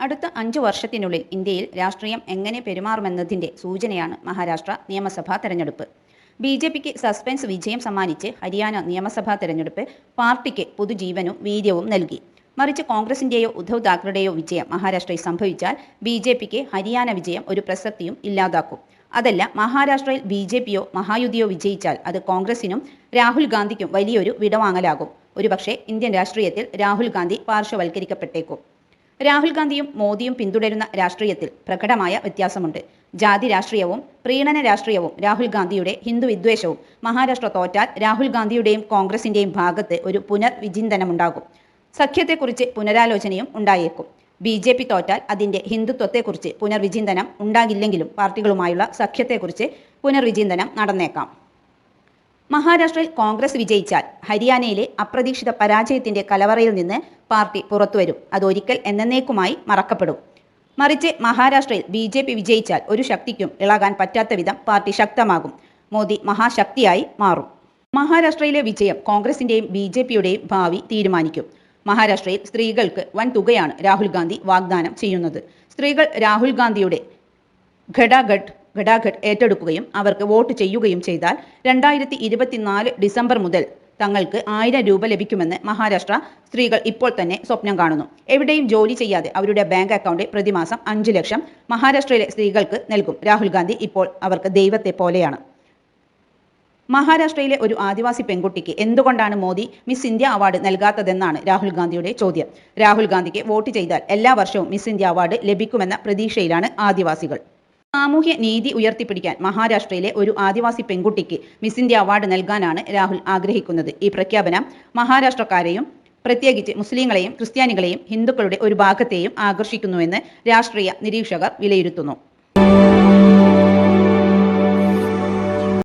അടുത്ത അഞ്ചു വർഷത്തിനുള്ളിൽ ഇന്ത്യയിൽ രാഷ്ട്രീയം എങ്ങനെ പെരുമാറുമെന്നതിന്റെ സൂചനയാണ് മഹാരാഷ്ട്ര നിയമസഭാ തെരഞ്ഞെടുപ്പ്. ബി ജെ പിക്ക് സസ്പെൻസ് വിജയം സമ്മാനിച്ച് ഹരിയാന നിയമസഭാ തെരഞ്ഞെടുപ്പ് പാർട്ടിക്ക് പുതുജീവനും വീര്യവും നൽകി. മറിച്ച് കോൺഗ്രസിന്റെയോ ഉദ്ധവ് താക്കറെയുടെയോ വിജയം മഹാരാഷ്ട്രയിൽ സംഭവിച്ചാൽ ബി ജെ പിക്ക് ഹരിയാന വിജയം ഒരു പ്രസക്തിയും ഇല്ലാതാക്കും. അതല്ല മഹാരാഷ്ട്രയിൽ ബി ജെ പിയോ മഹായുതിയോ വിജയിച്ചാൽ അത് കോൺഗ്രസിനും രാഹുൽ ഗാന്ധിക്കും വലിയൊരു വിടവാങ്ങലാകും. ഒരുപക്ഷെ ഇന്ത്യൻ രാഷ്ട്രീയത്തിൽ രാഹുൽ ഗാന്ധി പാർശ്വവൽക്കരിക്കപ്പെട്ടേക്കും. രാഹുൽ ഗാന്ധിയും മോദിയും പിന്തുടരുന്ന രാഷ്ട്രീയത്തിൽ പ്രകടമായ വ്യത്യാസമുണ്ട്. ജാതി രാഷ്ട്രീയവും പ്രീണന രാഷ്ട്രീയവും രാഹുൽ ഗാന്ധിയുടെ ഹിന്ദു വിദ്വേഷവും മഹാരാഷ്ട്ര തോറ്റാൽ രാഹുൽ ഗാന്ധിയുടെയും കോൺഗ്രസിന്റെയും ഭാഗത്ത് ഒരു പുനർവിചിന്തനമുണ്ടാകും. സഖ്യത്തെക്കുറിച്ച് പുനരാലോചനയും ഉണ്ടായേക്കും. ബി ജെ പി തോറ്റാൽ അതിന്റെ ഹിന്ദുത്വത്തെക്കുറിച്ച് പുനർവിചിന്തനം ഉണ്ടാകില്ലെങ്കിലും പാർട്ടികളുമായുള്ള സഖ്യത്തെക്കുറിച്ച് പുനർവിചിന്തനം നടന്നേക്കാം. മഹാരാഷ്ട്രയിൽ കോൺഗ്രസ് വിജയിച്ചാൽ ഹരിയാനയിലെ അപ്രതീക്ഷിത പരാജയത്തിന്റെ കലവറയിൽ നിന്ന് പാർട്ടി പുറത്തുവരും. അതൊരിക്കൽ എന്നേക്കുമായി മറക്കപ്പെടും. മറിച്ച് മഹാരാഷ്ട്രയിൽ ബി ജെ പി വിജയിച്ചാൽ ഒരു ശക്തിക്കും ഇളകാൻ പറ്റാത്ത വിധം പാർട്ടി ശക്തമാകും. മോദി മഹാശക്തിയായി മാറും. മഹാരാഷ്ട്രയിലെ വിജയം കോൺഗ്രസിന്റെയും ബി ജെ പിയുടെയും ഭാവി തീരുമാനിക്കും. മഹാരാഷ്ട്രയിൽ സ്ത്രീകൾക്ക് വൻ തുകയാണ് രാഹുൽ ഗാന്ധി വാഗ്ദാനം ചെയ്യുന്നത്. സ്ത്രീകൾ രാഹുൽ ഗാന്ധിയുടെ ഘടാഘട്ട് ഘടാഘട്ട് ഏറ്റെടുക്കുകയും അവർക്ക് വോട്ട് ചെയ്യുകയും ചെയ്താൽ രണ്ടായിരത്തി ഇരുപത്തിനാല് ഡിസംബർ മുതൽ തങ്ങൾക്ക് ആയിരം രൂപ ലഭിക്കുമെന്ന് മഹാരാഷ്ട്ര സ്ത്രീകൾ ഇപ്പോൾ തന്നെ സ്വപ്നം കാണുന്നു. എവിടെയും ജോലി ചെയ്യാതെ അവരുടെ ബാങ്ക് അക്കൗണ്ടിൽ പ്രതിമാസം അഞ്ചു ലക്ഷം മഹാരാഷ്ട്രയിലെ സ്ത്രീകൾക്ക് നൽകും. രാഹുൽ ഗാന്ധി ഇപ്പോൾ അവർക്ക് ദൈവത്തെ പോലെയാണ്. മഹാരാഷ്ട്രയിലെ ഒരു ആദിവാസി പെൺകുട്ടിക്ക് എന്തുകൊണ്ടാണ് മോദി മിസ് ഇന്ത്യ അവാർഡ് നൽകാത്തതെന്നാണ് രാഹുൽ ഗാന്ധിയുടെ ചോദ്യം. രാഹുൽ ഗാന്ധിക്ക് വോട്ട് ചെയ്താൽ എല്ലാ വർഷവും മിസ് ഇന്ത്യ അവാർഡ് ലഭിക്കുമെന്ന പ്രതീക്ഷയിലാണ് ആദിവാസികൾ. സാമൂഹ്യ നീതി ഉയർത്തിപ്പിടിക്കാൻ മഹാരാഷ്ട്രയിലെ ഒരു ആദിവാസി പെൺകുട്ടിക്ക് മിസ് ഇന്ത്യ അവാർഡ് നൽകാനാണ് രാഹുൽ ആഗ്രഹിക്കുന്നത്. ഈ പ്രഖ്യാപനം മഹാരാഷ്ട്രക്കാരെയും പ്രത്യേകിച്ച് മുസ്ലിങ്ങളെയും ക്രിസ്ത്യാനികളെയും ഹിന്ദുക്കളുടെ ഒരു ഭാഗത്തെയും ആകർഷിക്കുന്നുവെന്ന് രാഷ്ട്രീയ നിരീക്ഷകർ വിലയിരുത്തുന്നു.